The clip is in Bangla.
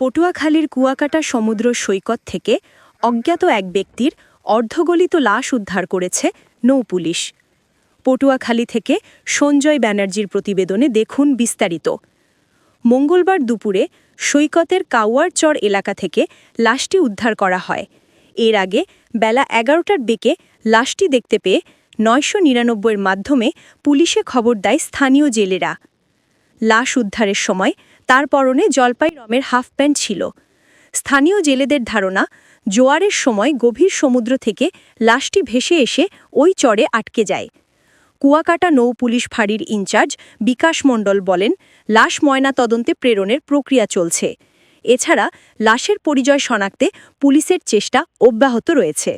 পটুয়াখালীর কুয়াকাটা সমুদ্র সৈকত থেকে অজ্ঞাত এক ব্যক্তির অর্ধগলিত লাশ উদ্ধার করেছে নৌপুলিশ পটুয়াখালী থেকে সঞ্জয় ব্যানার্জির প্রতিবেদনে দেখুন বিস্তারিত। মঙ্গলবার দুপুরে সৈকতের কাওয়ারচর এলাকা থেকে লাশটি উদ্ধার করা হয়। এর আগে বেলা এগারোটার দিকে লাশটি দেখতে পেয়ে নয়শো নিরানব্বইয়ের মাধ্যমে পুলিশে খবর দেয় স্থানীয় জেলেরা। লাশ উদ্ধারের সময় তার পরনে জলপাই রমের হাফ প্যান্ট ছিল। স্থানীয় জেলেদের ধারণা, জোয়ারের সময় গভীর সমুদ্র থেকে লাশটি ভেসে এসে ওই চরে আটকে যায়। কুয়াকাটা নৌ পুলিশ ফাঁড়ির ইনচার্জ বিকাশ মণ্ডল বলেন, লাশ ময়না তদন্তে প্রেরণের প্রক্রিয়া চলছে। এছাড়া, লাশের পরিচয় শনাক্তে পুলিশের চেষ্টা অব্যাহত রয়েছে।